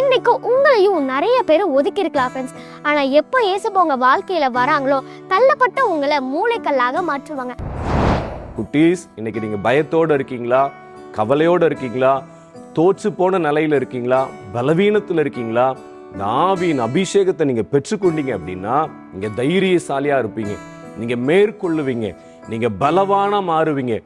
இன்னைக்கு உங்களையும் நிறைய பேர் ஒதுக்கி இருக்கலாம் ஃப்ரெண்ட்ஸ் ஆனா எப்போ ஏசப்பா உங்க வாழ்க்கையில வராங்களோ தள்ளப்பட்ட உங்களை மூளைக்கல்லாக மாற்றுவாங்க. குட்டீஸ் இன்னைக்கு நீங்க பயத்தோட இருக்கீங்களா? கவலையோட இருக்கீங்களா? தோற்று போன நிலையில இருக்கீங்களா? பலவீனத்துல இருக்கீங்களா? ஆவியின் அபிஷேகத்தை நீங்க பெற்றுக்கொண்டீங்க அப்படின்னா நீங்க தைரியசாலியா இருப்பீங்க. நீங்க மேற்கொள்ளுவீங்க. நீங்க பலவானா மாறுவீங்க.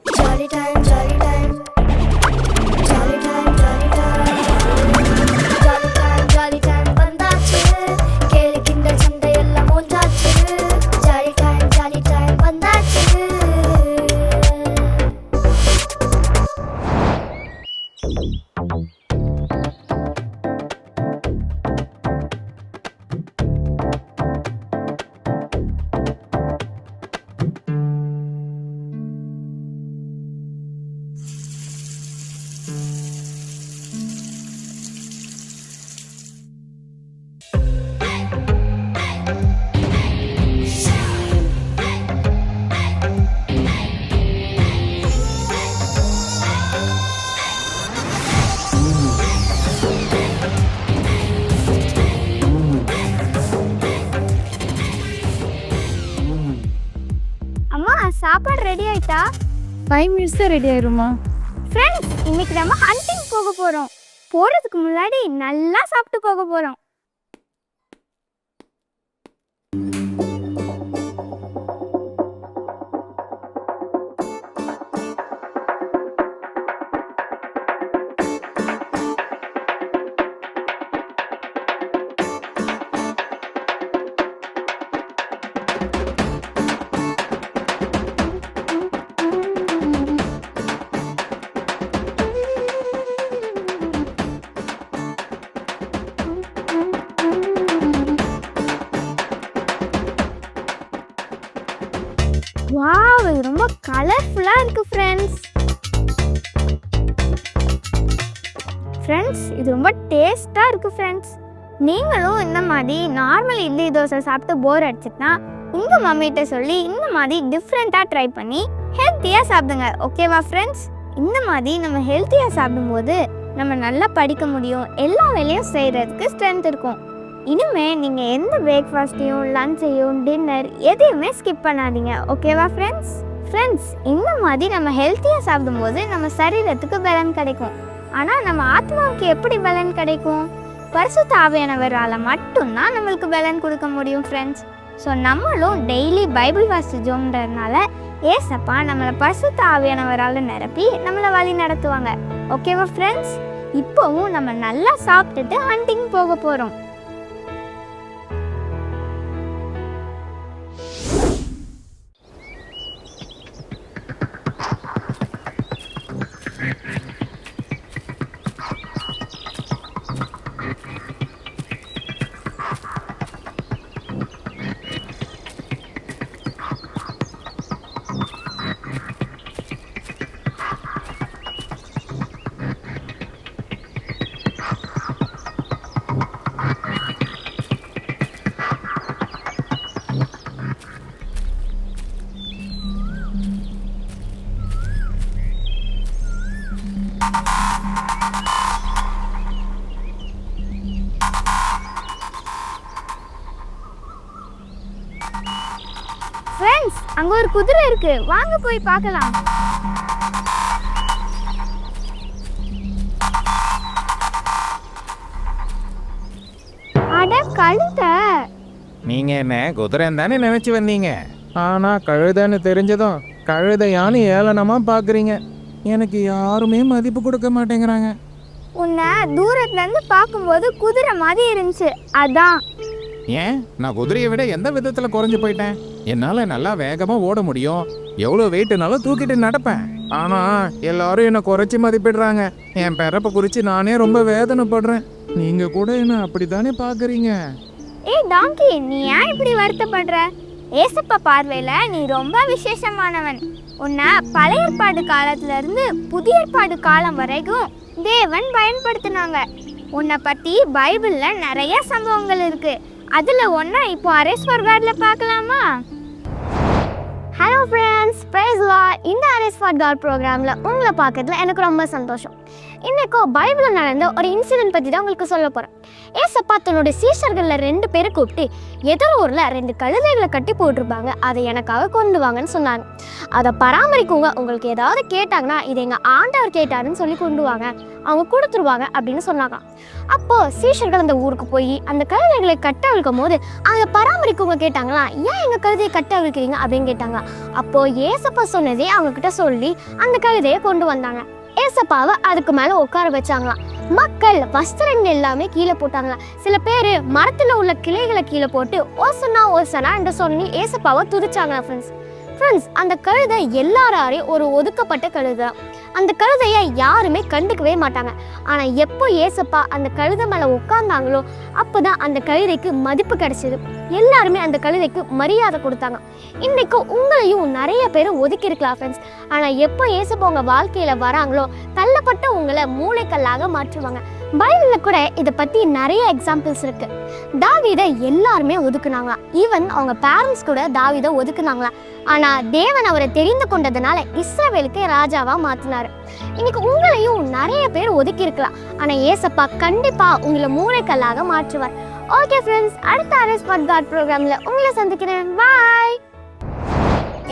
ஃபைவ் மினிட்ஸ் தான் ரெடி ஆயிருமா? ஃப்ரெண்ட்ஸ் இன்னைக்கு நம்ம ஹண்டிங் போக போறோம். போறதுக்கு முன்னாடி நல்லா சாப்பிட்டு போக போறோம். யூஸ்ஃபுல்லாக இருக்குது ஃப்ரெண்ட்ஸ் ஃப்ரெண்ட்ஸ் இது ரொம்ப டேஸ்ட்டாக இருக்குது ஃப்ரெண்ட்ஸ் நீங்களும் இந்த மாதிரி நார்மல் இட்லி தோசை சாப்பிட்டு போர் அடிச்சிட்டுனா உங்கள் மம்மிகிட்ட சொல்லி இந்த மாதிரி டிஃப்ரெண்ட்டாக ட்ரை பண்ணி ஹெல்த்தியாக சாப்பிடுங்க ஓகேவா ஃப்ரெண்ட்ஸ் இந்த மாதிரி நம்ம ஹெல்த்தியாக சாப்பிடும்போது நம்ம நல்லா படிக்க முடியும் எல்லா வேலையும் செய்கிறதுக்கு ஸ்ட்ரென்த் இருக்கும். இனிமேல் நீங்கள் எந்த பிரேக்ஃபாஸ்ட்டையும் லஞ்சையும் டின்னர் எதையுமே ஸ்கிப் பண்ணாதீங்க ஓகேவா ஃப்ரெண்ட்ஸ் ஃப்ரெண்ட்ஸ் இந்த மாதிரி நம்ம ஹெல்த்தியாக சாப்பிடும்போது நம்ம சரீரத்துக்கு பலன் கிடைக்கும். ஆனால் நம்ம ஆத்மாவுக்கு எப்படி பலன் கிடைக்கும்? பரிசுத்த ஆவியானவரால் மட்டும்தான் நம்மளுக்கு பலன் கொடுக்க முடியும் ஃப்ரெண்ட்ஸ் ஸோ நம்மளும் டெய்லி பைபிள் வாசிச்சோன்றதுனால ஏசப்பா நம்மளை பரிசுத்த ஆவியானவரால் நிரப்பி நம்மளை வழி நடத்துவாங்க. ஓகேவா ஃப்ரெண்ட்ஸ் இப்போவும் நம்ம நல்லா சாப்பிட்டுட்டு ஹண்டிங் போக போகிறோம் அங்கே ஒரு குதிரை இருக்கு. வாங்க போய் பார்க்கலாம். அட கழுதை. நீங்க என்ன குதிரைன்னு தானே நினைச்சு வந்தீங்க? ஆனா கழுதைன்னு தெரிஞ்சதும் கழுதையான்னு ஏளனமா பாக்குறீங்க. எனக்கு யாருமே மதிப்பு கொடுக்க மாட்டேங்கிறாங்க. உன்னை தூரத்துல இருந்து பார்க்கும்போது குதிரை மாதிரி இருந்துச்சு. அதான். ஏன்? நான் குதிரையை விட எந்த விதத்துல குறைஞ்சு போயிட்டேன்? என்னால் நல்லா வேகமாக ஓட முடியும். எவ்வளோ வெயிட்னாலும் தூக்கிட்டு நடப்பேன். ஆனால் எல்லாரும் என்னை குறைச்சி மதிப்பிடுறாங்க. என் பிறப்பை குறித்து நானே ரொம்ப வேதனைப்படுறேன். நீங்கள் கூட என்ன அப்படி தானே பார்க்குறீங்க ஏய் டாங்கி நீ ஏன் இப்படி வருத்தப்படுற? ஏசப்பா பார்வையில் நீ ரொம்ப விசேஷமானவன். உன்னை பழைய ஏற்பாடு காலத்திலிருந்து புதிய ஏற்பாடு காலம் வரைக்கும் தேவன் பயன்படுத்தினாங்க. உன்னை பற்றி பைபிளில் நிறைய சம்பவங்கள் இருக்குது அதுல ஒன்றா இப்போ அரேஸ்வர் கார்டில் பார்க்கலாமா? ஹலோ ஃப்ரெண்ட்ஸ் பிரைஸ் லா இந்த அரேஸ்வர் கார்ட் ப்ரோக்ராமில் உங்களை பார்க்கறதுல எனக்கு ரொம்ப சந்தோஷம். இன்னைக்கோ பைபிளில் நடந்த ஒரு இன்சிடென்ட் பற்றி தான் உங்களுக்கு சொல்ல போகிறேன் ஏசப்பா தன்னோட சீஷர்களில் ரெண்டு பேரை கூப்பிட்டு எதோ ஊரில் ரெண்டு கழுதைகளை கட்டி போட்டிருப்பாங்க. அதை எனக்காக கொண்டு வாங்கன்னு சொன்னாங்க. அதை பராமரிக்குங்க. உங்களுக்கு ஏதாவது கேட்டாங்கன்னா இதை எங்கள் ஆண்டவர் கேட்டாருன்னு சொல்லி கொண்டு வாங்க. அவங்க கொடுத்துருவாங்க அப்படின்னு சொன்னாங்க. அப்போது சீஷர்கள் அந்த ஊருக்கு போய் அந்த கழுதைகளை கட்ட அவிழ்க்கும் போது அதை பராமரிக்கவங்க கேட்டாங்களா? ஏன் எங்கள் கழுதையை கட்ட அவிழ்க்கிறீங்க அப்படின்னு கேட்டாங்க அப்போது ஏசப்பா சொன்னதே அவங்கக்கிட்ட சொல்லி அந்த கழுதையை கொண்டு வந்தாங்க. ஏசப்பாவை அதுக்கு மேலே உட்கார வச்சாங்களாம். மக்கள் வஸ்திரங்கள் எல்லாமே கீழே போட்டாங்களாம். சில பேர் மரத்தில் உள்ள கிளைகளை கீழே போட்டு ஓசனா ஓசனா என்று சொல்லி ஏசப்பாவை துதிச்சாங்களாம் ஃப்ரெண்ட்ஸ் ஃப்ரெண்ட்ஸ் அந்த கழுதை எல்லாராரையும் ஒரு ஒதுக்கப்பட்ட கழுதை. அந்த கழுதையை யாருமே கண்டுக்கவே மாட்டாங்க. ஆனால் எப்போ ஏசப்பா அந்த கழுதை மேலே உட்காந்தாங்களோ அப்போ தான் அந்த கழுதைக்கு மதிப்பு கிடைச்சிது. எல்லாருமே அந்த கழுதைக்கு மரியாதை கொடுத்தாங்க. இன்றைக்கு உங்களையும் நிறைய பேர் ஒதுக்கி இருக்கலாம் ஃப்ரெண்ட்ஸ் ஆனால் எப்போ ஏசப்பா உங்கள் வாழ்க்கையில் வராங்களோ தள்ளப்பட்ட உங்களை மூளைக்கல்லாக மாற்றுவாங்க. பைபிளில் கூட இதை பற்றி நிறைய எக்ஸாம்பிள்ஸ் இருக்கு. தாவீதை எல்லாருமே ஒதுக்குனாங்களாம் ஈவன் அவங்க பேரண்ட்ஸ் கூட தாவீதை ஒதுக்குனாங்களாம் ஆனால் தேவன் அவரை தெரிந்து கொண்டதுனால இஸ்ரவேலுக்கு ராஜாவாக மாற்றினார் இன்னைக்கு உங்களையும் நிறைய பேர் ஒதுக்கியிருக்கலாம். ஆனால் ஏசப்பா கண்டிப்பாக உங்களை மூளைக்கல்லாக மாற்றுவார். ஓகே ஃப்ரெண்ட்ஸ் அடுத்த அரேஸ் பட் காட் ப்ரோக்ராமில் உங்களை சந்திக்கிறேன். பாய்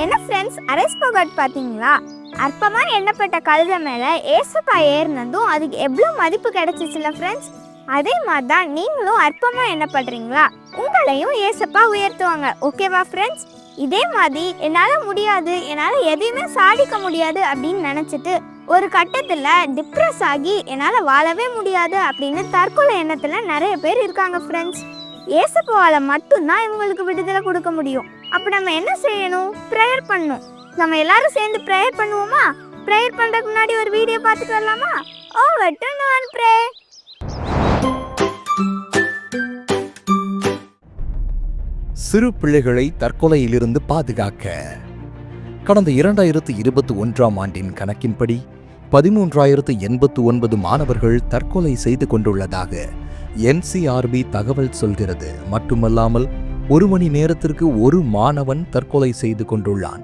என்ன ஃப்ரெண்ட்ஸ் அரேஸ் பாட் பார்த்தீங்களா? அற்பமாக எண்ணப்பட்ட கழுதை மேலே ஏசப்பா ஏறினதும் அதுக்கு எவ்வளோ மதிப்பு கிடைச்சிச்சுல ஃப்ரெண்ட்ஸ் அதே மாதிரி தான் நீங்களும் அற்பமாக என்ன பண்ணுறீங்களா உங்களையும் ஏசப்பா உயர்த்துவாங்க. ஓகேவா ஃப்ரெண்ட்ஸ் இதே மாதிரி என்னால் முடியாது என்னால் எதையுமே சாதிக்க முடியாது அப்படின்னு நினச்சிட்டு ஒரு கட்டத்தில் டிப்ரெஸ் ஆகி என்னால் வாழவே முடியாது அப்படின்னு தற்கொலை எண்ணத்தில் நிறைய பேர் இருக்காங்க ஃப்ரெண்ட்ஸ் ஏசப்பாவால் மட்டும்தான் இவங்களுக்கு விடுதலை கொடுக்க முடியும். அப்போ நம்ம என்ன செய்யணும்? ப்ரேயர் பண்ணணும். நம்ம எல்லாரும் சேர்ந்து ப்ரேயர் பண்ணுவோமா? ப்ரேயர் பண்ணுறதுக்கு முன்னாடி ஒரு வீடியோ பார்த்துட்டு வரலாமா? ஓ வெட்டு நான் ப்ரே சிறு பிள்ளைகளை தற்கொலையிலிருந்து பாதுகாக்க. கடந்த இரண்டாயிரத்து இருபத்தி ஒன்றாம் ஆண்டின் கணக்கின்படி பதிமூன்றாயிரத்து எண்பத்து ஒன்பது மாணவர்கள் தற்கொலை செய்து கொண்டுள்ளதாக என்சிஆர்பி தகவல் சொல்கிறது. மட்டுமல்லாமல் ஒரு மணி நேரத்திற்கு ஒரு மாணவன் தற்கொலை செய்து கொண்டுள்ளான்.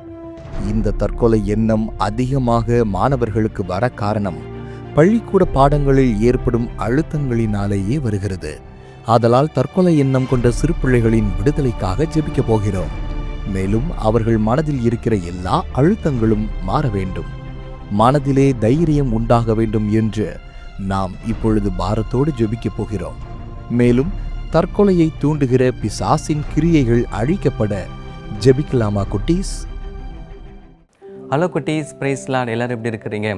இந்த தற்கொலை எண்ணம் அதிகமாக மாணவர்களுக்கு வர காரணம் பள்ளிக்கூட பாடங்களில் ஏற்படும் அழுத்தங்களினாலேயே வருகிறது. ஆதலால் தற்கொலை எண்ணம் கொண்ட சிறு பிள்ளைகளின் விடுதலைக்காக ஜெபிக்கப் போகிறோம். மேலும் அவர்கள் மனதில் இருக்கிற எல்லா அழுத்தங்களும் மாற வேண்டும். மனதிலே தைரியம் உண்டாக வேண்டும் என்று நாம் இப்பொழுது பாரத்தோடு ஜெபிக்கப் போகிறோம். மேலும் தற்கொலையை தூண்டுகிற பிசாசின் கிரியைகள் அழிக்கப்பட ஜெபிக்கலாமா குட்டீஸ்? ஹலோ குட்டீஸ். பிரைஸ்லாட் எல்லோரும் எப்படி இருக்கிறீங்க?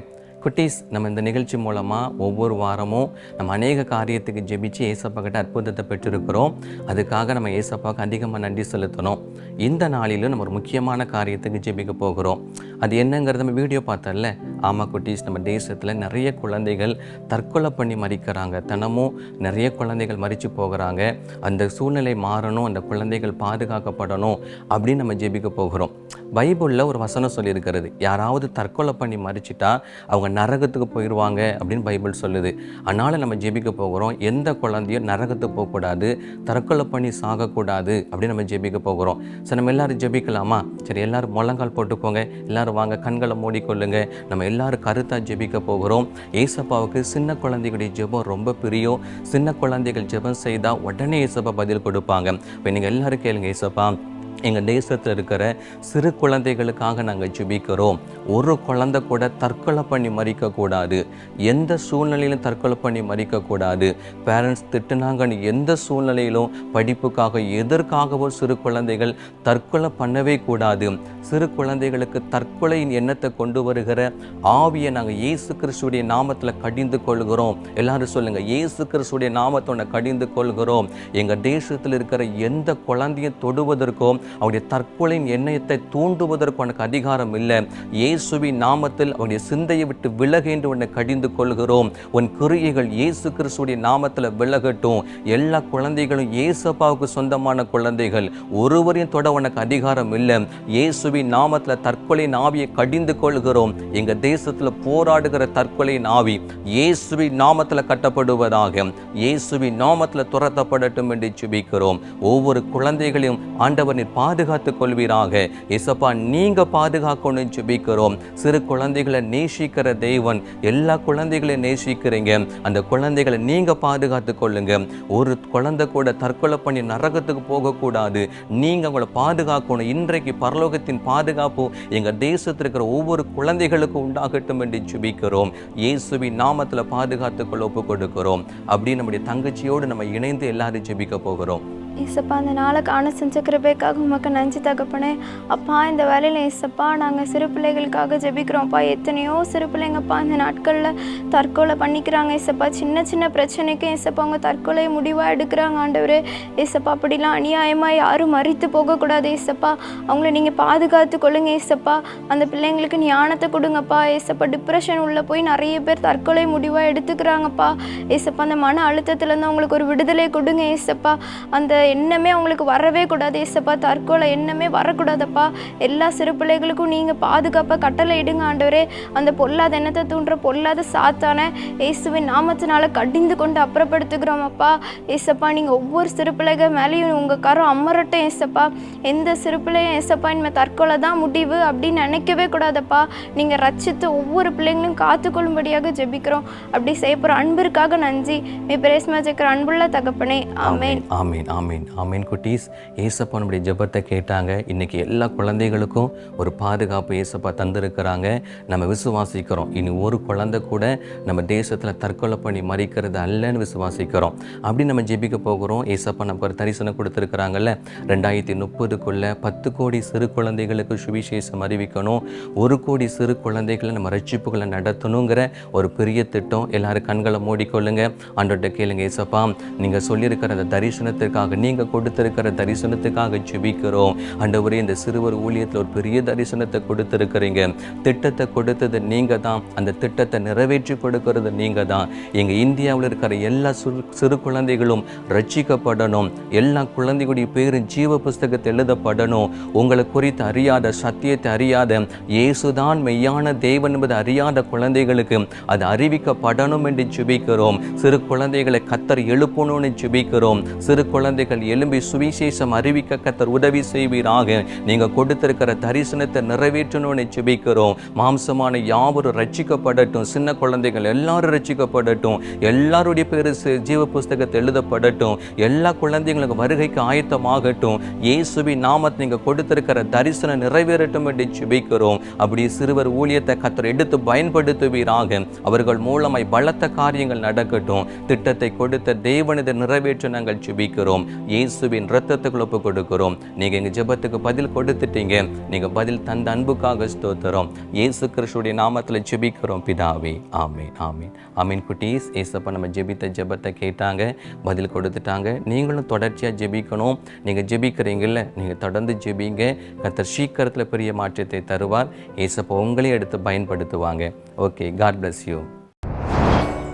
குட்டீஸ் நம்ம இந்த நிகழ்ச்சி மூலமாக ஒவ்வொரு வாரமும் நம்ம அநேக காரியத்துக்கு ஜெபிச்சு ஏசப்பா கிட்ட அற்புதத்தை பெற்றிருக்கிறோம். அதுக்காக நம்ம ஏசப்பாவுக்கு அதிகமாக நன்றி செலுத்தணும். இந்த நாளிலும் நம்ம ஒரு முக்கியமான காரியத்துக்கு ஜெபிக்க போகிறோம். அது என்னங்கிறத நம்ம வீடியோ பார்த்தோம்ல? ஆமாம் குட்டீஸ் நம்ம தேசத்தில் நிறைய குழந்தைகள் தற்கொலை பண்ணி மறிக்கிறாங்க. தினமும் நிறைய குழந்தைகள் மறித்து போகிறாங்க. அந்த சூழ்நிலை மாறணும் அந்த குழந்தைகள் பாதுகாக்கப்படணும் அப்படின்னு நம்ம ஜெபிக்க போகிறோம். பைபிளில் ஒரு வசனம் சொல்லியிருக்கிறது. யாராவது தற்கொலை பண்ணி மறிச்சிட்டா அவங்க நரகத்துக்கு போயிடுவாங்க அப்படின்னு பைபிள் சொல்லுது. அதனால் நம்ம ஜெபிக்க போகிறோம். எந்த குழந்தையும் நரகத்துக்கு போகக்கூடாது. தற்கொலை பண்ணி சாகக்கூடாது அப்படின்னு நம்ம ஜெபிக்க போகிறோம். சரி நம்ம எல்லோரும் ஜெபிக்கலாமா? சரி எல்லோரும் முழங்கால் போட்டுக்கோங்க. எல்லோரும் வாங்க கண்களை மூடிக்கொள்ளுங்க. நம்ம எல்லாரும் கருத்தாக ஜெபிக்க போகிறோம். ஏசப்பாவுக்கு சின்ன குழந்தைகளுடைய ஜெபம் ரொம்ப பிரியம். சின்ன குழந்தைகள் ஜெபம் செய்தால் உடனே ஏசப்பா பதில் கொடுப்பாங்க. இப்போ நீங்கள் எல்லோரும் கேளுங்க ஏசப்பா. எங்கள் தேசத்தில் இருக்கிற சிறு குழந்தைகளுக்காக நாங்கள் ஜெபிக்கிறோம். ஒரு குழந்தை கூட தற்கொலை பண்ணி மறிக்கக்கூடாது எந்த சூழ்நிலையிலும் தற்கொலை பண்ணி மறிக்கக்கூடாது பேரண்ட்ஸ் திட்டுனாங்கன்னு எந்த சூழ்நிலையிலும் படிப்புக்காக எதற்காகவோ சிறு குழந்தைகள் தற்கொலை பண்ணவே கூடாது. சிறு குழந்தைகளுக்கு தற்கொலையின் எண்ணத்தை கொண்டு வருகிற ஆவியை நாங்கள் இயேசு கிறிஸ்துடைய நாமத்தில் கடிந்து கொள்கிறோம். எல்லாரும் சொல்லுங்கள் இயேசு கிறிஸ்துடைய நாமத்தோட கடிந்து கொள்கிறோம். எங்கள் தேசத்தில் இருக்கிற எந்த குழந்தையும் தொடுவதற்கும் அவருடைய தற்கொலையின் எண்ணத்தை தூண்டுவதற்கு உனக்கு அதிகாரம் இல்லை. இயேசுவின் நாமத்தில் அவருடைய சிந்தையை விட்டு விலகு என்று உன்னை கடிந்து கொள்கிறோம். உன் கிரியைகள் இயேசு கிறிஸ்துடைய நாமத்தில் விலகட்டும். எல்லா குழந்தைகளும் இயேசப்பாவுக்கு சொந்தமான குழந்தைகள். ஒருவரையும் தொட உனக்கு அதிகாரம் இல்லை. இயேசுவின் நாமத்தில் தற்கொலையின் ஆவியை கடிந்து கொள்கிறோம். எங்க தேசத்தில் போராடுகிற தற்கொலையின் ஆவி இயேசுவின் நாமத்தில் கட்டப்படுவதாக. இயேசுவின் நாமத்தில் துரத்தப்படட்டும் என்று சுபிக்கிறோம் ஒவ்வொரு குழந்தைகளையும் ஆண்டவனின் நீர் பாதுகாத்துக் கொள்வீராக. இசப்பா நீங்க பாதுகாக்கணும்னு ஜெபிக்கிறோம். சிறு குழந்தைகளை நேசிக்கிற தெய்வன் எல்லா குழந்தைகளையும் நேசிக்கிறீங்க. அந்த குழந்தைகளை நீங்க பாதுகாத்துக் கொள்ளுங்க. ஒரு குழந்தை கூட தற்கொலை பண்ணி நரகத்துக்கு போகக்கூடாது. நீங்க அவங்கள பாதுகாக்கணும். இன்றைக்கு பரலோகத்தின் பாதுகாப்பு எங்க தேசத்தில் இருக்கிற ஒவ்வொரு குழந்தைகளுக்கும் உண்டாகட்டும் என்று ஜெபிக்கிறோம். இயேசுவின் நாமத்தில் பாதுகாத்துக் கொள்ள ஒப்பு கொடுக்கிறோம். அப்படி நம்முடைய தங்கச்சியோடு நம்ம இணைந்து எல்லாரும் ஜெபிக்க போகிறோம். ஏசப்பா அந்த நாளை காண செஞ்ச கிருபைக்காக உமக்கு நஞ்சு தகப்பனே. அப்பா இந்த வேலையில் ஏசப்பா நாங்கள் சிறு பிள்ளைகளுக்காக ஜெபிக்கிறோம்ப்பா. எத்தனையோ சிறு பிள்ளைங்கப்பா இந்த நாட்களில் தற்கொலை பண்ணிக்கிறாங்க ஏசப்பா. சின்ன சின்ன பிரச்சனைக்கும் ஏசப்பா அவங்க தற்கொலையை முடிவாக எடுக்கிறாங்க ஆண்டவர். ஏசப்பா அப்படிலாம் அநியாயமாக யாரும் மறித்து போகக்கூடாது ஏசப்பா. அவங்கள நீங்கள் பாதுகாத்து கொள்ளுங்க ஏசப்பா. அந்த பிள்ளைங்களுக்கு ஞானத்தை கொடுங்கப்பா. ஏசப்பா டிப்ரெஷன் உள்ளே போய் நிறைய பேர் தற்கொலை முடிவாக எடுத்துக்கிறாங்கப்பா. ஏசப்பா அந்த மன அழுத்தத்துலேருந்து அவங்களுக்கு ஒரு விடுதலை கொடுங்க ஏசப்பா. அந்த எண்ணமே அவங்களுக்கு வரவே கூடாது. ஏசப்பா தற்கொலை எண்ணமே வரக்கூடாதப்பா. எல்லா சிறு பிள்ளைகளுக்கும் நீங்கள் பாதுகாப்பாக கட்டளை இடுங்க ஆண்டவரே. அந்த பொல்லாத எண்ணத்தை தூண்டுற பொல்லாத சாத்தான இயேசுவின் நாமத்தினால கடிந்து கொண்டு அப்புறப்படுத்துகிறோம் அப்பா. ஏசப்பா நீங்கள் ஒவ்வொரு சிறு பிள்ளைகள் மேலேயும் உங்கள் கரம் அமரட்டும் ஏசப்பா. எந்த சிறு பிள்ளையும் ஏசப்பா இனிமேல் தற்கொலை தான் முடிவு அப்படின்னு நினைக்கவே கூடாதப்பா. நீங்கள் ரட்சித்து ஒவ்வொரு பிள்ளைங்களும் காத்துக்கொள்ளும்படியாக ஜெபிக்கிறோம். அப்படி செய்யப்படுற அன்பிற்காக நன்றி. மீ பிரேஸ்மா ஜெக்கிற அன்புள்ள தகப்பனே. ஆமென். ஆமீன் ஆமீன். ஆமீன். குட்டீஸ். ஏசப்பா நம்முடைய ஜெபத்தை கேட்டாங்க. இன்றைக்கி எல்லா குழந்தைகளுக்கும் ஒரு பாதுகாப்பு ஏசப்பா தந்திருக்கிறாங்க. நம்ம விசுவாசிக்கிறோம். இனி ஒரு குழந்தை கூட நம்ம தேசத்தில் தற்கொலை பண்ணி மறிக்கிறது அல்லன்னு விசுவாசிக்கிறோம். அப்படி நம்ம ஜெபிக்க போகிறோம். ஏசப்பா நமக்கு ஒரு தரிசனம் கொடுத்துருக்குறாங்கல்ல. ரெண்டாயிரத்தி முப்பதுக்குள்ளே பத்து கோடி சிறு குழந்தைகளுக்கு சுவிசேஷம் அறிவிக்கணும். ஒரு கோடி சிறு குழந்தைகளை நம்ம ரட்சிப்புகளை நடத்தணுங்கிற ஒரு பெரிய திட்டம். எல்லாரும் கண்களை மூடிக்கொள்ளுங்க. ஆண்டோட்ட கேளுங்க ஏசப்பா. நீங்கள் சொல்லியிருக்கிற அந்த தரிசனத்திற்காக நீங்கள் கொடுத்திருக்கிற தரிசனத்துக்காக ஜெபிக்கிறோம். ஆண்டவரே இந்த சிறுவர் ஊழியத்தில் ஒரு பெரிய தரிசனத்தை கொடுத்திருக்கிறீங்க. திட்டத்தை கொடுத்தது நீங்கள் தான் அந்த திட்டத்தை நிறைவேற்றி கொடுக்கிறது நீங்கள் தான் எங்கள் இந்தியாவில் இருக்கிற எல்லா சிறு சிறு குழந்தைகளும் ரட்சிக்கப்படணும். எல்லா குழந்தைகளுடைய பேரும் ஜீவ புஸ்தகத்தை எழுதப்படணும். உங்களை குறித்து அறியாத சத்தியத்தை அறியாத இயேசுதான் மெய்யான தேவன் என்பது அறியாத குழந்தைகளுக்கு அது அறிவிக்கப்படணும் என்று ஜெபிக்கிறோம். சிறு குழந்தைகளை கத்தர் எழுப்பணும்னு ஜெபிக்கிறோம். சிறு குழந்தைகள் எலும்பி சுவிசேஷம் அறிவிக்க கத்தர் உதவி செய்வீராக. நீங்க கொடுத்திருக்கிற தரிசனத்தை நிறைவேற்றணும்னு ஜெபிக்கிறோம். மாம்சமான யாவரும் ரட்சிக்கப்படட்டும். சின்ன குழந்தைகள் எல்லாரும் ரட்சிக்கப்படட்டும். எல்லாருடைய பேரு ஜீவ புஸ்தகத்தை எழுதப்படட்டும். எல்லா குழந்தைங்களுக்கு வருகைக்கு ஆயத்தமாகட்டும். இயேசுவின் நாமத்தை நீங்க கொடுத்திருக்கிற தரிசனம் நிறைவேறட்டும் என்று ஜெபிக்கிறோம். அப்படி சிறுவர் ஊழியத்தை கத்தர் எடுத்து பயன்படுத்துவீராக. அவர்கள் மூலமாய் பலத்த காரியங்கள் நடக்கட்டும். திட்டத்தை கொடுத்த தேவனதை நிறைவேற்ற நாங்கள் ஜெபிக்கிறோம். இயேசுவின் ரத்தத்துக்கு ஒப்பு கொடுக்கிறோம் நீங்கள் எங்கள் ஜெபத்துக்கு பதில் கொடுத்துட்டீங்க. நீங்கள் பதில் தந்த அன்புக்காக ஸ்தோத்திரம். இயேசு கிறிஸ்துடைய நாமத்தில் ஜெபிக்கிறோம் பிதாவே. ஆமீன் ஆமீன். ஆமீன் குட்டீஸ். ஏசப்பா நம்ம ஜெபித்த ஜெபத்தை கேட்டாங்க பதில் கொடுத்துட்டாங்க. நீங்களும் தொடர்ச்சியாக ஜெபிக்கணும். நீங்கள் ஜெபிக்கிறீங்கல்ல நீங்கள் தொடர்ந்து ஜெபிங்க. கத்தர் சீக்கிரத்தில் பெரிய மாற்றத்தை தருவார். ஏசப்பா உங்களையும் எடுத்து பயன்படுத்துவாங்க. ஓகே காட் பிளஸ் யூ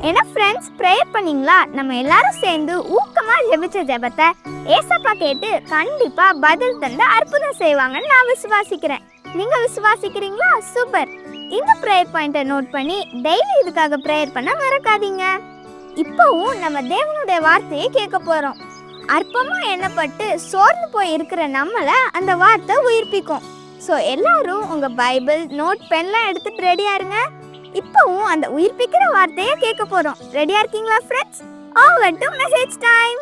என்ன ஃப்ரெண்ட்ஸ் ப்ரேயர் பண்ணீங்களா? நம்ம எல்லாரும் சேர்ந்து ஊக்கமாக ஜெபிச்ச ஜெபத்தை ஏசப்பா கேட்டு கண்டிப்பாக பதில் தந்து அற்புதம் செய்வாங்கன்னு நான் விசுவாசிக்கிறேன். நீங்கள் விசுவாசிக்கிறீங்களா? சூப்பர். இந்த ப்ரேயர் பாயிண்ட்டை நோட் பண்ணி டெய்லி இதுக்காக ப்ரேயர் பண்ண மறக்காதீங்க. இப்போவும் நம்ம தேவனுடைய வார்த்தையை கேட்க போகிறோம் அற்பமாக எண்ணப்பட்டு சோர்ந்து போய் இருக்கிற நம்மளை அந்த வார்த்தை உயிர்ப்பிக்கும். ஸோ எல்லாரும் உங்கள் பைபிள் நோட் பென்லாம் எடுத்துட்டு ரெடியாக இருங்க. இப்போவும் அந்த உயிர்ப்பிக்கிற வார்த்தையை கேட்க போறோம். ரெடியா இருக்கீங்களா friends over to message time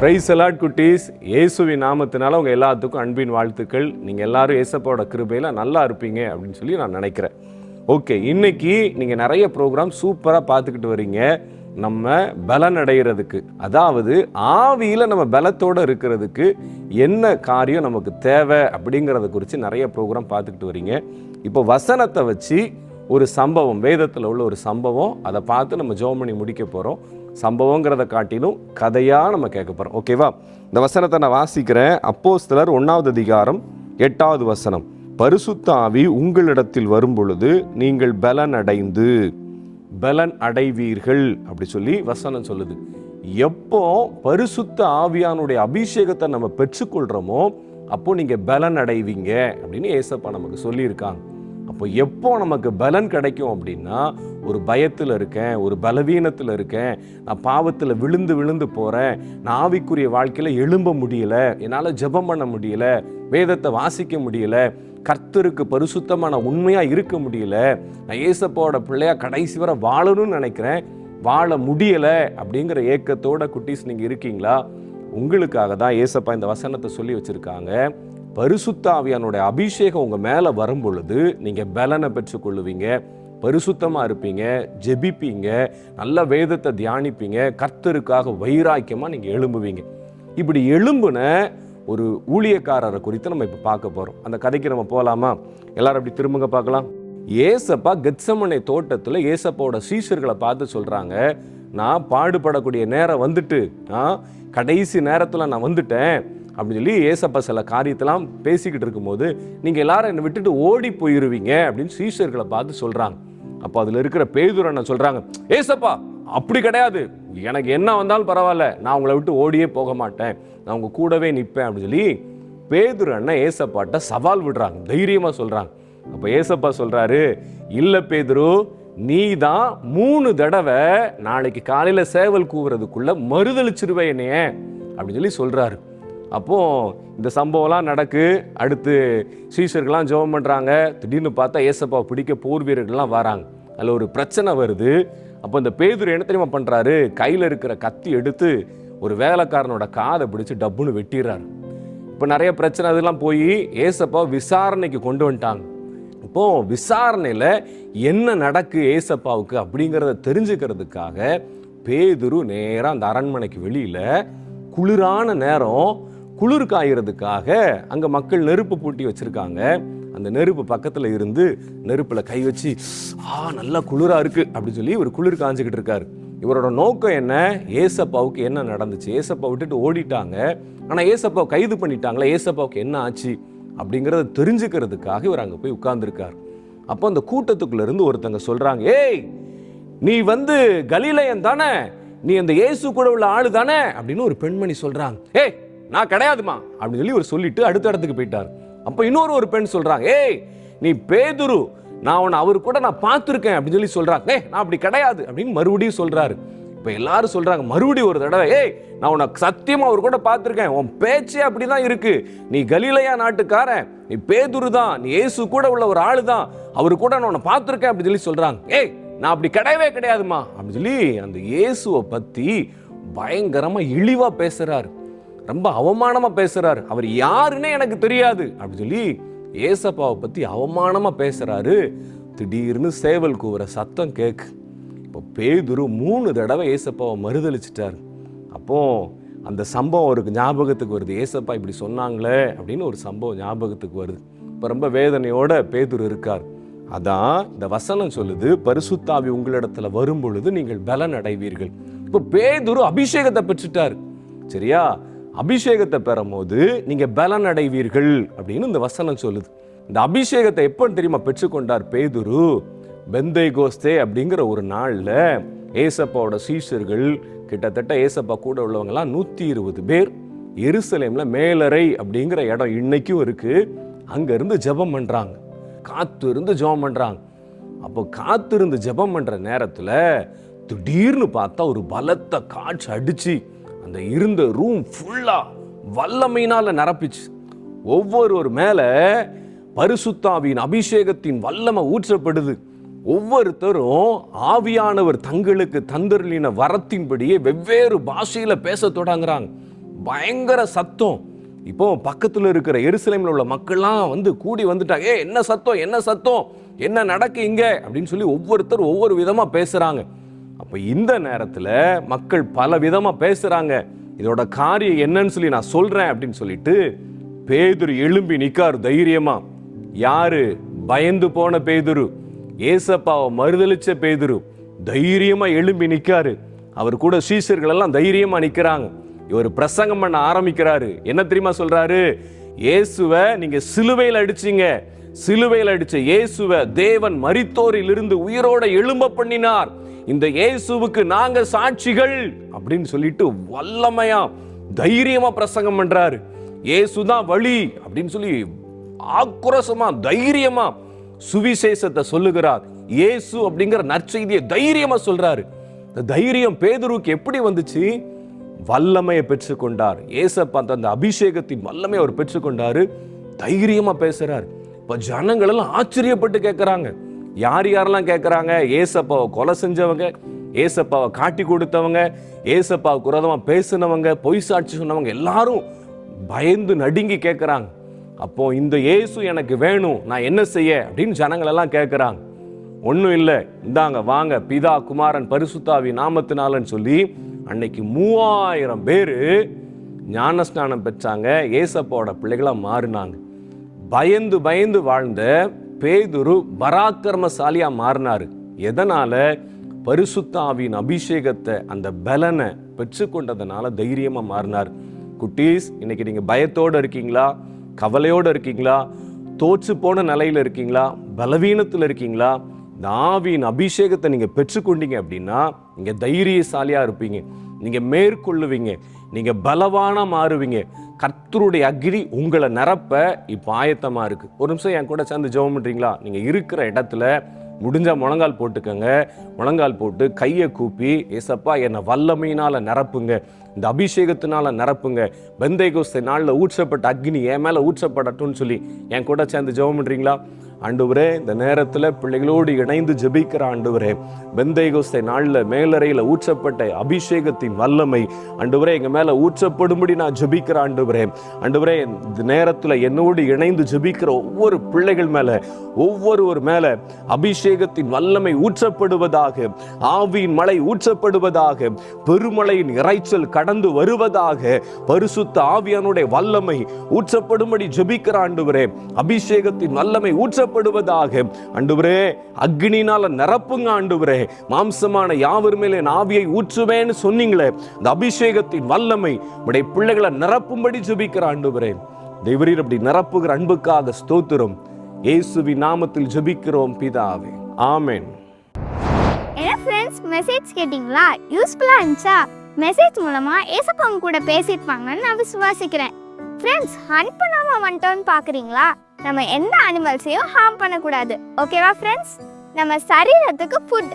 praise the Lord குட்டீஸ். இயேசுவின் நாமத்தினால உங்கள் எல்லாத்துக்கும் அன்பின் வாழ்த்துக்கள். நீங்கள் எல்லாரும் ஏசப்பாவோட கிருபையில் நல்லா இருப்பீங்க அப்படின்னு சொல்லி நான் நினைக்கிறேன். ஓகே இன்னைக்கு நீங்கள் நிறைய ப்ரோக்ராம் சூப்பராக பார்த்துக்கிட்டு வரீங்க நம்ம பலன் அடைகிறதுக்கு அதாவது ஆவியில் நம்ம பலத்தோடு இருக்கிறதுக்கு என்ன காரியம் நமக்கு தேவை அப்படிங்கிறத குறித்து நிறைய ப்ரோக்ராம் பார்த்துக்கிட்டு வரீங்க இப்போ வசனத்தை வச்சு ஒரு சம்பவம் வேதத்தில் உள்ள ஒரு சம்பவம் அதை பார்த்து நம்ம ஜெபம் பண்ணி முடிக்க போகிறோம் சம்பவங்கிறத காட்டிலும் கதையாக நம்ம கேட்க போகிறோம் ஓகேவா இந்த வசனத்தை நான் வாசிக்கிறேன். அப்போஸ்தலர் ஒன்றாவது அதிகாரம் எட்டாவது வசனம். பரிசுத்த ஆவி உங்களிடத்தில் வரும் பொழுது நீங்கள் பலன் அடைந்து பலன் அடைவீர்கள் அப்படி சொல்லி வசனம் சொல்லுது. எப்போ பரிசுத்த ஆவியானுடைய அபிஷேகத்தை நம்ம பெற்றுக்கொள்கிறோமோ அப்போ நீங்கள் பலன் அடைவீங்க அப்படின்னு ஏசப்பா நமக்கு சொல்லியிருக்காங்க. அப்போ எப்போ நமக்கு பலன் கிடைக்கும் அப்படின்னா ஒரு பயத்தில் இருக்கேன் ஒரு பலவீனத்தில் இருக்கேன் நான் பாவத்தில் விழுந்து விழுந்து போகிறேன் நான் ஆவிக்குரிய வாழ்க்கையில் எழும்ப முடியல என்னால் ஜெபம் பண்ண முடியல வேதத்தை வாசிக்க முடியல கர்த்தருக்கு பரிசுத்தமான உண்மையாக இருக்க முடியல நான் ஏசப்பாவோட பிள்ளையாக கடைசி வரை வாழணும்னு நினைக்கிறேன் வாழ முடியலை அப்படிங்கிற ஏக்கத்தோட குட்டீஸ் நீங்கள் இருக்கீங்களா? உங்களுக்காக தான் ஏசப்பா இந்த வசனத்தை சொல்லி வச்சுருக்காங்க. பரிசுத்தாவியானுடைய அபிஷேகம் உங்கள் மேலே வரும் பொழுது நீங்கள் பலனை பெற்றுக்கொள்ளுவீங்க. பரிசுத்தமாக இருப்பீங்க ஜெபிப்பீங்க நல்ல வேதத்தை தியானிப்பீங்க கர்த்தருக்காக வைராக்கியமாக நீங்கள் எழும்புவீங்க. இப்படி எழும்புன ஒரு ஊழியக்காரரை குறித்து நம்ம இப்போ பார்க்க போகிறோம் அந்த கதைக்கு நம்ம போகலாமா எல்லாரும் அப்படி திரும்புங்க பார்க்கலாம். ஏசப்பா கெத்சமனை தோட்டத்தில் ஏசப்பாவோட சீசர்களை பார்த்து சொல்கிறாங்க நான் பாடுபடக்கூடிய நேரம் வந்துட்டு நான் கடைசி நேரத்தில் நான் வந்துட்டேன். அப்படின்னு சொல்லி ஏசப்பா சில காரியத்தெல்லாம் பேசிக்கிட்டு இருக்கும்போது நீங்கள் எல்லாரும் என்னை விட்டுட்டு ஓடி போயிருவீங்க அப்படின்னு சீஷர்களை பார்த்து சொல்கிறாங்க அப்போ அதில் இருக்கிற பேதுரனை சொல்கிறாங்க ஏசப்பா அப்படி கிடையாது. எனக்கு என்ன வந்தாலும் பரவாயில்ல. நான் உங்களை விட்டு ஓடியே போக மாட்டேன். நான் உங்கள் கூடவே நிற்பேன் அப்படின்னு சொல்லி பேதுரு அண்ணன் ஏசப்பாட்ட சவால் விடுறாங்க. தைரியமாக சொல்கிறாங்க அப்போ ஏசப்பா சொல்கிறாரு இல்லை பேதுரு நீ தான் மூணு தடவை நாளைக்கு காலையில் சேவல் கூவுறதுக்குள்ளே மறுதளிச்சிருவே என்னைய அப்படின்னு சொல்லி சொல்கிறாரு அப்போது இந்த சம்பவம்லாம் நடக்கு. அடுத்து சீஷர்கள்லாம் ஜெபம் பண்ணுறாங்க திடீர்னு பார்த்தா ஏசப்பா பிடிக்க போர் வீரர்கள்லாம் வராங்க. அதில் ஒரு பிரச்சனை வருது. அப்போ இந்த பேதுரு என்ன தெரியுமா பண்ணுறாரு கையில் இருக்கிற கத்தி எடுத்து ஒரு வேலைக்காரனோட காதை பிடிச்சி டப்புன்னு வெட்டிடுறாரு. இப்போ நிறைய பிரச்சனை அதெல்லாம் போய் ஏசப்பா விசாரணைக்கு கொண்டு வந்துட்டாங்க. இப்போது விசாரணையில் என்ன நடக்கு ஏசப்பாவுக்கு அப்படிங்கிறத தெரிஞ்சுக்கிறதுக்காக பேதுரு நேராக அந்த அரண்மனைக்கு வெளியில் குளிரான நேரம் குளிர் காயறதுக்காக அங்கே மக்கள் நெருப்பு பூட்டி வச்சுருக்காங்க. அந்த நெருப்பு பக்கத்தில் இருந்து நெருப்பில் கை வச்சு ஆ நல்லா குளிராக இருக்குது அப்படின்னு சொல்லி ஒரு குளிர் காஞ்சிக்கிட்டு இருக்காரு. இவரோட நோக்கம் என்ன? ஏசப்பாவுக்கு என்ன நடந்துச்சு? ஏசப்பா விட்டுட்டு ஓடிட்டாங்க. ஆனால் ஏசப்பாவை கைது பண்ணிட்டாங்களே? ஏசப்பாவுக்கு என்ன ஆச்சு? அப்படிங்கிறத தெரிஞ்சுக்கிறதுக்காக இவர் அங்கே போய் உட்கார்ந்துருக்கார். அப்போ அந்த கூட்டத்துக்குள்ள இருந்து ஒருத்தங்க சொல்கிறாங்க ஏய் நீ வந்து கலிலயன் தானே? நீ அந்த இயேசு கூட உள்ள ஆளு தானே? அப்படின்னு ஒரு பெண்மணி சொல்கிறாங்க ஏய் நான் கிடையாதுமா அப்படின்னு சொல்லி ஒரு சொல்லிட்டு அடுத்த இடத்துக்கு போயிட்டார். அப்போ இன்னொரு ஒரு பெண் சொல்கிறாங்க ஏய் நீ பேதுரு நான் உன்னை அவர் கூட நான் பார்த்துருக்கேன் அப்படின்னு சொல்லி சொல்கிறாங்க ஏய் நான் அப்படி கிடையாது அப்படின்னு மறுபடியும் சொல்கிறாரு இப்போ எல்லாரும் சொல்கிறாங்க மறுபடியும் ஒரு தடவை ஏய் நான் உனக்கு சத்தியமாக அவர் கூட பார்த்துருக்கேன் உன் பேச்சே அப்படி தான் இருக்கு நீ கலிலையா நாட்டுக்காரன் நீ பேதுரு தான் நீ ஏசு கூட உள்ள ஒரு ஆள் தான் அவர் கூட நான் உன்னை பார்த்துருக்கேன் அப்படின்னு சொல்லி சொல்கிறாங்க ஏய் நான் அப்படி கிடையவே கிடையாதுமா அப்படின்னு சொல்லி அந்த இயேசுவை பற்றி பயங்கரமாக இழிவாக பேசுகிறாரு ரொம்ப அவமானமாக பேசுகிறாரு அவர் யாருன்னே எனக்கு தெரியாது. அப்படின்னு சொல்லி ஏசப்பாவை பற்றி அவமானமாக பேசுகிறாரு திடீர்னு சேவல் கூவுற சத்தம் கேக்கு. இப்போ பேதுரு மூணு தடவை ஏசப்பாவை மறுதளிச்சிட்டார் அப்போ அந்த சம்பவம் அவருக்கு ஞாபகத்துக்கு வருது. ஏசப்பா இப்படி சொன்னாங்களே அப்படின்னு ஒரு சம்பவம் ஞாபகத்துக்கு வருது. இப்போ ரொம்ப வேதனையோட பேதுரு இருக்கார். அதான் இந்த வசனம் சொல்லுது பரிசுத்தாவி உங்களிடத்துல வரும் பொழுது நீங்கள் பலன் அடைவீர்கள் இப்போ பேதுரு அபிஷேகத்தை பெற்றுட்டார். சரியா? அபிஷேகத்தை பெறும்போது நீங்கள் பலன் அடைவீர்கள் அப்படின்னு இந்த வசனம் சொல்லுது. இந்த அபிஷேகத்தை எப்போ தெரியுமா? பெற்றுக்கொண்டார் பேதுரு பெந்தை கோஸ்தே அப்படிங்கிற ஒரு நாளில் ஏசப்பாவோட சீஷர்கள் கிட்டத்தட்ட ஏசப்பா கூட உள்ளவங்கலாம் நூற்றி இருபது பேர் எருசலேமில் மேலறை அப்படிங்கிற இடம் இன்னைக்கும் இருக்குது அங்கேருந்து ஜெபம் பண்ணுறாங்க காத்து இருந்து ஜெபம் பண்ணுறாங்க அப்போ காத்திருந்து ஜெபம் பண்ணுற நேரத்தில் திடீர்னு பார்த்தா ஒரு பலத்த காற்று அடித்து அந்த இருந்த ரூம் ஃபுல்லாக வல்லமையினால் நிரப்பிச்சு. ஒவ்வொருவர் மேலே பரிசுத்தாவின் அபிஷேகத்தின் வல்லமை ஊற்றப்படுது. ஒவ்வொருத்தரும் ஆவியானவர் தங்களுக்கு தந்தருளின வரத்தின்படியே வெவ்வேறு பாஷையில் பேச தொடங்குறாங்க. பயங்கர சத்தம். இப்போ பக்கத்தில் இருக்கிற எருசலேமில் உள்ள மக்கள்லாம் வந்து கூடி வந்துட்டாங்க. ஏ என்ன சத்தம்? என்ன சத்தம்? என்ன நடக்கு இங்கே? அப்படின்னு சொல்லி ஒவ்வொருத்தர் ஒவ்வொரு விதமாக பேசுகிறாங்க இப்போ இந்த நேரத்தில் மக்கள் பல விதமாக பேசுகிறாங்க இதோட காரியம் என்னன்னு சொல்லி நான் சொல்கிறேன் அப்படின்னு சொல்லிட்டு பேதுரு எழும்பி நிற்கார் தைரியமாக யாரு? பயந்து போன பேதுரு. ஏசப்பாவை மறுதளிச்ச பேதுரு. தைரியமாக எழும்பி நிற்காரு அவர் கூட சீசர்கள் எல்லாம் தைரியமாக நிற்கிறாங்க இவர் பிரசங்கம் பண்ண ஆரம்பிக்கிறாரு. என்ன தெரியுமா சொல்கிறாரு இயேசுவை நீங்கள் சிலுவையில் அடிச்சிங்க. சிலுவையில் அடித்த இயேசுவை தேவன் மரித்தோரில் இருந்து உயிரோட எழும்ப பண்ணினார். இந்த இயேசுவுக்கு நாங்க சாட்சிகள் அப்படின்னு சொல்லிட்டு வல்லமையா தைரியமா பிரசங்கம் பண்றாரு. இயேசுதான் வழி அப்படின்னு சொல்லி ஆக்ரோஷமா தைரியமா சுவிசேஷத்தை சொல்லுகிறார். இயேசு அப்படிங்கிற நற்செய்தியை தைரியமா சொல்றாரு. இந்த தைரியம் பேதுருவுக்கு எப்படி வந்துச்சு? வல்லமையை பெற்றுக்கொண்டார். ஏசப்பா அந்த அபிஷேகத்தின் வல்லமை அவர் பெற்றுக்கொண்டாரு. தைரியமா பேசுறார். இப்ப ஜனங்கள் எல்லாம் ஆச்சரியப்பட்டு கேட்கிறாங்க யார் யாரெல்லாம் கேட்குறாங்க ஏசப்பாவை கொலை செஞ்சவங்க ஏசப்பாவை காட்டி கொடுத்தவங்க ஏசப்பாவுக்கு குரதமாக பேசினவங்க பொய் சாட்சி சொன்னவங்க எல்லாரும் பயந்து நடுங்கி கேட்குறாங்க அப்போ இந்த இயேசு எனக்கு வேணும் நான் என்ன செய்ய? அப்படின்னு ஜனங்களெல்லாம் கேட்குறாங்க ஒன்றும் இல்லை. இந்தாங்க வாங்க பிதா குமாரன் பரிசுத்தாவி நாமத்தினாலன்னு சொல்லி அன்னைக்கு மூவாயிரம் பேர் ஞானஸ்நானம் பெற்றாங்க. ஏசப்பாவோட பிள்ளைகளாக மாறினாங்க. பயந்து பயந்து வாழ்ந்த பேதுரு பராக்கிரமசாலியாக மாறினாரு. எதனால்? பரிசுத்தாவின் அபிஷேகத்தை அந்த பலனை பெற்றுக்கொண்டதுனால தைரியமாக மாறினார். குட்டீஸ் இன்னைக்கு நீங்கள் பயத்தோடு இருக்கீங்களா? கவலையோடு இருக்கீங்களா? தோற்று போன நிலையில் இருக்கீங்களா? பலவீனத்தில் இருக்கீங்களா? இந்த ஆவியின் அபிஷேகத்தை நீங்கள் பெற்றுக்கொண்டீங்க அப்படின்னா நீங்கள் தைரியசாலியாக இருப்பீங்க. நீங்கள் மேற்கொள்ளுவீங்க. நீங்கள் பலவான மாறுவீங்க. கர்த்தருடைய அக்னி உங்களை நிரப்ப இப்போ ஆயத்தமாக இருக்குது ஒரு நிமிஷம் என் கூட சேர்ந்து ஜெபம் பண்ணுறீங்களா நீங்கள் இருக்கிற இடத்துல முடிஞ்சால் முழங்கால் போட்டுக்கோங்க. முழங்கால் போட்டு கையை கூப்பி ஏசப்பா என்னை வல்லமையினால் நிரப்புங்க. இந்த அபிஷேகத்தினால் நிரப்புங்க. பெந்தை கோஸ்தை நாளில் ஊற்றப்பட்ட அக்னி என் மேலே ஊற்றப்படட்டும்னு சொல்லி என் கூட சேர்ந்து ஜெபம் பண்ணுறீங்களா ஆண்டவரே இந்த நேரத்தில் பிள்ளைகளோடு இணைந்து ஜபிக்கிற ஆண்டவரே பெந்தைகோஸ்தை நாளில் மேலறையில் ஊற்றப்பட்ட அபிஷேகத்தின் வல்லமை ஆண்டவரே எங்கள் மேலே ஊற்றப்படும்படி நான் ஜபிக்கிற ஆண்டவரே ஆண்டவரே இந்த நேரத்தில் என்னோடு இணைந்து ஜபிக்கிற ஒவ்வொரு பிள்ளைகள் மேலே ஒவ்வொருவர் மேலே அபிஷேகத்தின் வல்லமை ஊற்றப்படுவதாக ஆவியின் மழை ஊற்றப்படுவதாக பெருமழையின் இறைச்சல் கடந்து வருவதாக பரிசுத்த ஆவியானுடைய வல்லமை ஊற்றப்படும்படி ஜபிக்கிற ஆண்டவரே அபிஷேகத்தின் வல்லமை ஊற்ற ஊற்றப்படுவதாக ஆண்டவரே அக்னினால நிரப்புங்க ஆண்டவரே. மாம்சமான யாவர் மேலே என் ஆவியை ஊற்றுவேன்னு சொன்னீங்களே. இந்த அபிஷேகத்தின் வல்லமை உடைய பிள்ளைகளை நிரப்பும்படி ஜபிக்கிற ஆண்டவரே. தெய்வரீர் அப்படி நிரப்புகிற அன்புக்காக ஸ்தோத்திரம். இயேசுவி நாமத்தில் ஜபிக்கிறோம் பிதாவே. ஆமேன். என்ன ஃப்ரெண்ட்ஸ் மெசேஜ் கேட்டிங்களா? யூஸ்ஃபுல்லாக இருந்துச்சா? மெசேஜ் மூலமாக ஏசப்பவங்க கூட பேசியிருப்பாங்கன்னு நான் விசுவாசிக்கிறேன். ஃப்ரெண்ட்ஸ் ஹன் பண்ணாமல் வந்துட்டோன்னு பார்க்குறீங்களா நம்ம எந்த அனிமல்ஸையும் ஹார்ம் பண்ணக்கூடாது. ஓகேவா ஃப்ரெண்ட்ஸ் நம்ம சரீரத்துக்கு ஃபுட்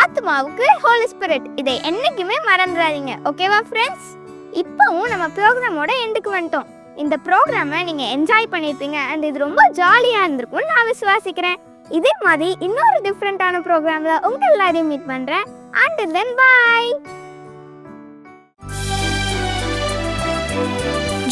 ஆத்மாவுக்கு ஹோலி ஸ்பிரிட் இதை என்றைக்குமே மறந்துடாதீங்க. ஓகேவா ஃப்ரெண்ட்ஸ் இப்போவும் நம்ம ப்ரோக்ராமோட எண்டுக்கு வந்துட்டோம். இந்த ப்ரோக்ராமை நீங்கள் என்ஜாய் பண்ணியிருப்பீங்க. அண்ட் இது ரொம்ப ஜாலியாக இருந்திருக்கும்னு நான் விசுவாசிக்கிறேன். இதே மாதிரி இன்னொரு டிஃப்ரெண்ட்டான ப்ரோக்ராம்ல உங்கள் எல்லாரையும் மீட் பண்ணுறேன் and then bye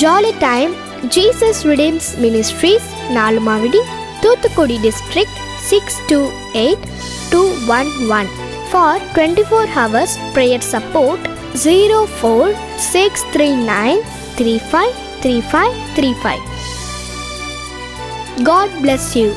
jolly time Jesus redeems ministries Nalumavadi Thoothukudi district six two eight two one one for twenty four hours prayer support zero four six three nine three five three five three five God bless you